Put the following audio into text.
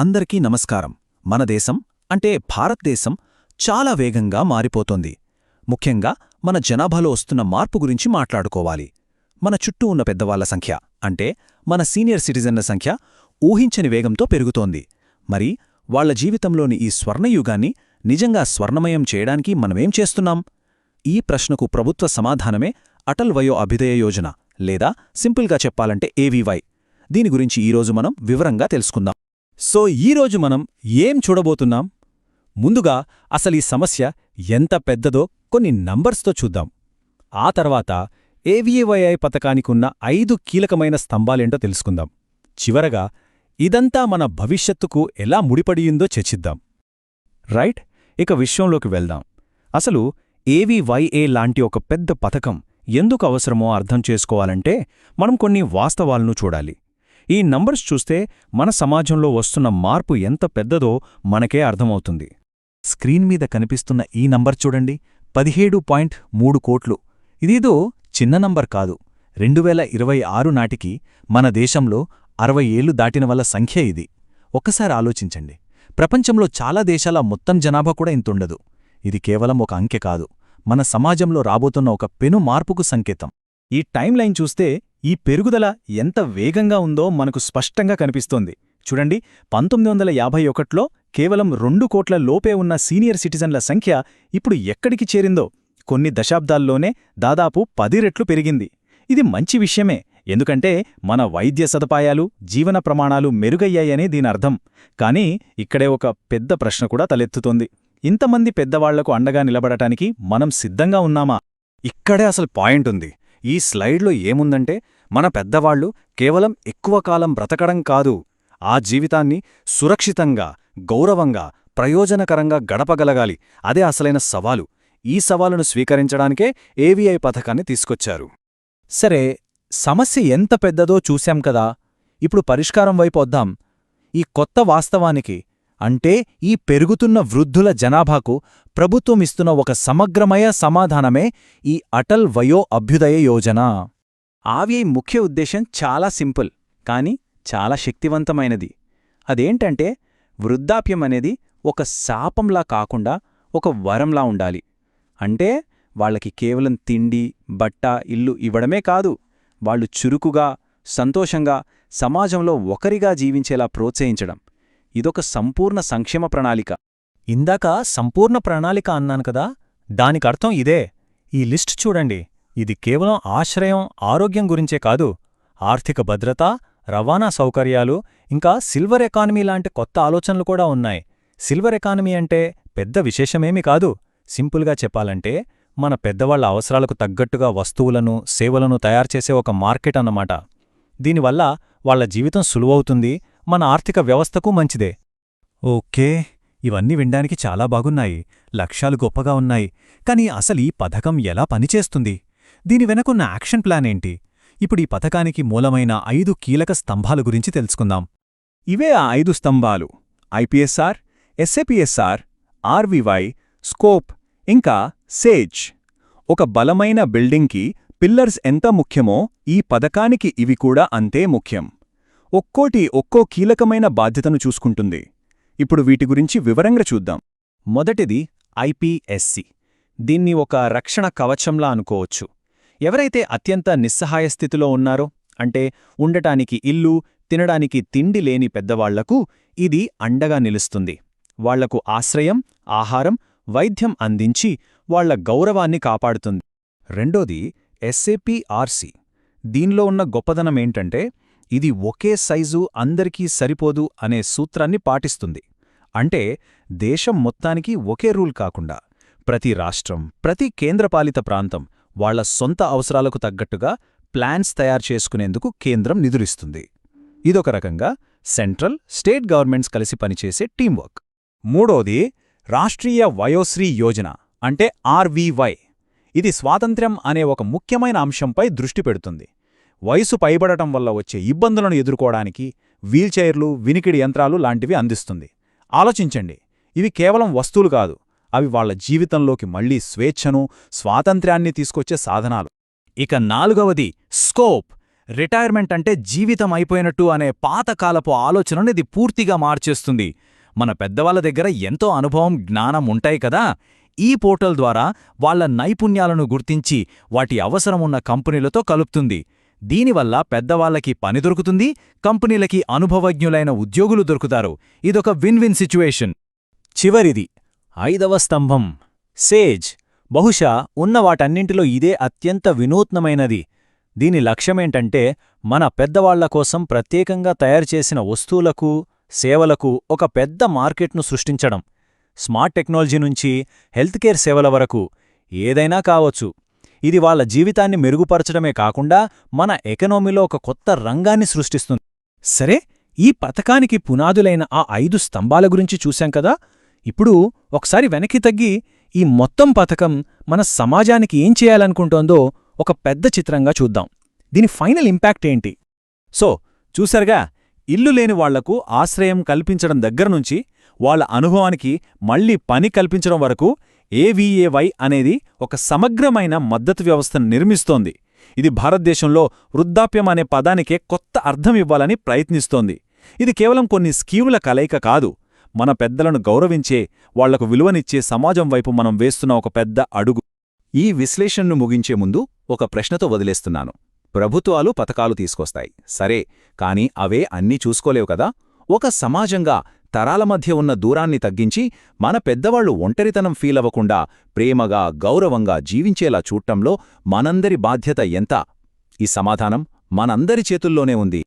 అందరికీ నమస్కారం. మన దేశం అంటే భారతదేశం చాలా వేగంగా మారిపోతోంది. ముఖ్యంగా మన జనాభాలో వస్తున్న మార్పు గురించి మాట్లాడుకోవాలి. మన చుట్టూ ఉన్న పెద్దవాళ్ళ సంఖ్య అంటే మన సీనియర్ సిటిజన్ల సంఖ్య ఊహించని వేగంతో పెరుగుతోంది. మరి వాళ్ళ జీవితంలోని ఈ స్వర్ణయుగాన్ని నిజంగా స్వర్ణమయం చేయడానికి మనమేం చేస్తున్నాం? ఈ ప్రశ్నకు ప్రభుత్వ సమాధానమే అటల్ వయో అభ్యుదయ యోజన లేదా సింపుల్గా చెప్పాలంటే ఏవీవై. దీని గురించి ఈరోజు మనం వివరంగా తెలుసుకుందాం. సో ఈరోజు మనం ఏం చూడబోతున్నాం? ముందుగా అసలు ఈ సమస్య ఎంత పెద్దదో కొన్ని నంబర్స్తో చూద్దాం. ఆ తర్వాత ఏవీవైఐ పథకానికున్న ఐదు కీలకమైన స్తంభాలేంటో తెలుసుకుందాం. చివరగా ఇదంతా మన భవిష్యత్తుకు ఎలా ముడిపడియుందో చర్చిద్దాం. రైట్ ఇక విషయంలోకి వెళ్దాం. అసలు ఏవీవైఏ లాంటి ఒక పెద్ద పథకం ఎందుకు అవసరమో అర్థం చేసుకోవాలంటే మనం కొన్ని వాస్తవాలను చూడాలి. ఈ నంబర్స్ చూస్తే మన సమాజంలో వస్తున్న మార్పు ఎంత పెద్దదో మనకే అర్థమవుతుంది. స్క్రీన్ మీద కనిపిస్తున్న ఈ నంబర్ చూడండి. పదిహేడు పాయింట్ మూడు కోట్లు. ఇదేదో చిన్న నంబర్ కాదు. రెండు వేల ఇరవై ఆరు నాటికి మన దేశంలో అరవై ఏళ్ళు దాటిన వల్ల సంఖ్య ఇది. ఒక్కసారి ఆలోచించండి. ప్రపంచంలో చాలా దేశాల మొత్తం జనాభా కూడా ఇంతుండదు. ఇది కేవలం ఒక అంకె కాదు. మన సమాజంలో రాబోతున్న ఒక పెను మార్పుకు సంకేతం. ఈ టైం లైన్ చూస్తే ఈ పెరుగుదల ఎంత వేగంగా ఉందో మనకు స్పష్టంగా కనిపిస్తోంది. చూడండి పంతొమ్మిది వందల యాభై ఒకట్లో కేవలం రెండు కోట్ల లోపే ఉన్న సీనియర్ సిటిజన్ల సంఖ్య ఇప్పుడు ఎక్కడికి చేరిందో కొన్ని దశాబ్దాల్లోనే దాదాపు పది రెట్లు పెరిగింది. ఇది మంచి విషయమే ఎందుకంటే మన వైద్య సదుపాయాలు జీవన ప్రమాణాలు మెరుగయ్యాయనే దీనర్థం కానీ ఇక్కడే ఒక పెద్ద ప్రశ్న కూడా తలెత్తుతోంది. ఇంతమంది పెద్దవాళ్ళకు అండగా నిలబడటానికి మనం సిద్ధంగా ఉన్నామా? ఇక్కడే అసలు పాయింట్ ఉంది. ఈ స్లైడ్లో ఏముందంటే మన పెద్దవాళ్ళు కేవలం ఎక్కువ కాలం బ్రతకడం కాదు ఆ జీవితాన్ని సురక్షితంగా గౌరవంగా ప్రయోజనకరంగా గడపగలగాలి. అదే అసలైన సవాలు. ఈ సవాలును స్వీకరించడానికే ఏవీఐ పథకాన్ని తీసుకొచ్చారు. సరే సమస్య ఎంత పెద్దదో చూశాం కదా. ఇప్పుడు పరిష్కారం వైపు వద్దాం. ఈ కొత్త వాస్తవానికి అంటే ఈ పెరుగుతున్న వృద్ధుల జనాభాకు ప్రభుత్వం ఇస్తున్న ఒక సమగ్రమయ సమాధానమే ఈ అటల్ వయో అభ్యుదయ యోజన. ఆవిఐ ముఖ్య ఉద్దేశం చాలా సింపుల్ కాని చాలా శక్తివంతమైనది. అదేంటంటే వృద్ధాప్యం అనేది ఒక శాపంలా కాకుండా ఒక వరంలా ఉండాలి. అంటే వాళ్ళకి కేవలం తిండి బట్ట ఇల్లు ఇవ్వడమే కాదు వాళ్ళు చురుకుగా సంతోషంగా సమాజంలో ఒకరిగా జీవించేలా ప్రోత్సహించడం. ఇదొక సంపూర్ణ సంక్షేమ ప్రణాళిక. ఇందాక సంపూర్ణ ప్రణాళిక అన్నాను కదా దానికర్థం ఇదే. ఈ లిస్ట్ చూడండి. ఇది కేవలం ఆశ్రయం ఆరోగ్యం గురించే కాదు. ఆర్థిక భద్రత రవాణా సౌకర్యాలు ఇంకా సిల్వర్ ఎకానమీ లాంటి కొత్త ఆలోచనలు కూడా ఉన్నాయి. సిల్వర్ ఎకానమీ అంటే పెద్ద విశేషమేమీ కాదు. సింపుల్గా చెప్పాలంటే మన పెద్దవాళ్ళ అవసరాలకు తగ్గట్టుగా వస్తువులను సేవలను తయారుచేసే ఒక మార్కెట్ అన్నమాట. దీనివల్ల వాళ్ళ జీవితం సులువవుతుంది మన ఆర్థిక వ్యవస్థకు మంచిదే. ఓకే. ఇవన్నీ వినడానికి చాలా బాగున్నాయి లక్ష్యాలు గొప్పగా ఉన్నాయి. కాని అసలు ఈ పథకం ఎలా పనిచేస్తుంది? దీని వెనకున్న యాక్షన్ ప్లాన్ ఏంటి? ఇప్పుడు ఈ పథకానికి మూలమైన ఐదు కీలక స్తంభాల గురించి తెలుసుకుందాం. ఇవే ఆ ఐదు స్తంభాలు. ఐపీఎస్ఆర్ ఎస్ఏపీఎస్ఆర్ ఆర్వీవై స్కోప్ ఇంకా సేజ్. ఒక బలమైన బిల్డింగ్కి పిల్లర్స్ ఎంత ముఖ్యమో ఈ పథకానికి ఇవి కూడా అంతే ముఖ్యం. ఒక్కోటి ఒక్కో కీలకమైన బాధ్యతను చూసుకుంటుంది. ఇప్పుడు వీటి గురించి వివరంగా చూద్దాం. మొదటిది ఐపీఎస్సి దీన్ని ఒక రక్షణ కవచంలా అనుకోవచ్చు. ఎవరైతే అత్యంత నిస్సహాయ స్థితిలో ఉన్నారో అంటే ఉండటానికి ఇల్లు తినడానికి తిండి లేని పెద్దవాళ్ళకు ఇది అండగా నిలుస్తుంది. వాళ్ళకు ఆశ్రయం ఆహారం వైద్యం అందించి వాళ్ళ గౌరవాన్ని కాపాడుతుంది. రెండోది ఎస్ఏపిఆర్సి దీనిలో ఉన్న గొప్పదనమేంటంటే ఇది ఒకే సైజు అందరికీ సరిపోదు అనే సూత్రాన్ని పాటిస్తుంది. అంటే దేశం మొత్తానికి ఒకే రూల్ కాకుండా ప్రతి రాష్ట్రం ప్రతి కేంద్రపాలిత ప్రాంతం వాళ్ళ సొంత అవసరాలకు తగ్గట్టుగా ప్లాన్స్ తయారు చేసుకునేందుకు కేంద్రం నిధులిస్తుంది. ఇదొక రకంగా సెంట్రల్ స్టేట్ గవర్నమెంట్స్ కలిసి పనిచేసే టీంవర్క్ మూడోది రాష్ట్రీయ వయోశ్రీ యోజన అంటే ఆర్వీవై. ఇది స్వాతంత్ర్యం అనే ఒక ముఖ్యమైన అంశంపై దృష్టి పెడుతుంది. వయసు పైబడటం వల్ల వచ్చే ఇబ్బందులను ఎదుర్కోవడానికి వీల్చైర్లు వినికిడి యంత్రాలు లాంటివి అందిస్తుంది. ఆలోచించండి. ఇవి కేవలం వస్తువులు కాదు. అవి వాళ్ళ జీవితంలోకి మళ్ళీ స్వేచ్ఛను స్వాతంత్ర్యాన్ని తీసుకొచ్చే సాధనాలు. ఇక నాలుగవది స్కోప్. రిటైర్మెంట్ అంటే జీవితం అయిపోయినట్టు అనే పాతకాలపు ఆలోచనను ఇది పూర్తిగా మార్చేస్తుంది. మన పెద్దవాళ్ళ దగ్గర ఎంతో అనుభవం జ్ఞానం ఉంటాయి కదా? ఈ పోర్టల్ ద్వారా వాళ్ళ నైపుణ్యాలను గుర్తించి వాటి అవసరమున్న కంపెనీలతో కలుపుతుంది. దీనివల్ల పెద్దవాళ్ళకి పని దొరుకుతుంది కంపెనీలకి అనుభవజ్ఞులైన ఉద్యోగులు దొరుకుతారు. ఇదొక విన్ విన్ సిచ్యువేషన్. చివరిది ఐదవ స్తంభం సేజ్. బహుశా ఉన్న వాటన్నింటిలో ఇదే అత్యంత వినూత్నమైనది. దీని లక్ష్యమేంటంటే మన పెద్దవాళ్ళ కోసం ప్రత్యేకంగా తయారుచేసిన వస్తువులకు సేవలకు ఒక పెద్ద మార్కెట్ను సృష్టించడం. స్మార్ట్ టెక్నాలజీ నుంచి హెల్త్ కేర్ సేవల వరకు ఏదైనా కావచ్చు. ఇది వాళ్ళ జీవితాన్ని మెరుగుపరచడమే కాకుండా మన ఎకనామీలో ఒక కొత్త రంగాన్ని సృష్టిస్తుంది. సరే ఈ పథకానికి పునాదులైన ఆ ఐదు స్తంభాల గురించి చూశాం కదా? ఇప్పుడు ఒకసారి వెనక్కి తగ్గి ఈ మొత్తం పథకం మన సమాజానికి ఏం చేయాలనుకుంటోందో ఒక పెద్ద చిత్రంగా చూద్దాం. దీని ఫైనల్ ఇంపాక్ట్ ఏంటి? సో చూశారుగా ఇల్లు లేని వాళ్ళకు ఆశ్రయం కల్పించడం దగ్గరనుంచి వాళ్ళ అనుభవానికి మళ్ళీ పని కల్పించడం వరకు ఏవీఏవై అనేది ఒక సమగ్రమైన మద్దతు వ్యవస్థను నిర్మిస్తోంది. ఇది భారతదేశంలో వృద్ధాప్యం అనే పదానికే కొత్త అర్థం ఇవ్వాలని ప్రయత్నిస్తోంది. ఇది కేవలం కొన్ని స్కీముల కలయిక కాదు. మన పెద్దలను గౌరవించే వాళ్ళకు విలువనిచ్చే సమాజం వైపు మనం వేస్తున్న ఒక పెద్ద అడుగు. ఈ విశ్లేషణను ముగించే ముందు ఒక ప్రశ్నతో వదిలేస్తున్నాను. ప్రభుత్వాలు పథకాలు తీసుకొస్తాయి. సరే కాని అవే అన్నీ చూసుకోలేవు కదా? ఒక సమాజంగా తరాల మధ్య ఉన్న దూరాన్ని తగ్గించి మన పెద్దవాళ్ళు ఒంటరితనం ఫీలవ్వకుండా ప్రేమగా గౌరవంగా జీవించేలా చూడటంలో మనందరి బాధ్యత ఎంత? ఈ సమాధానం మనందరి చేతుల్లోనే ఉంది.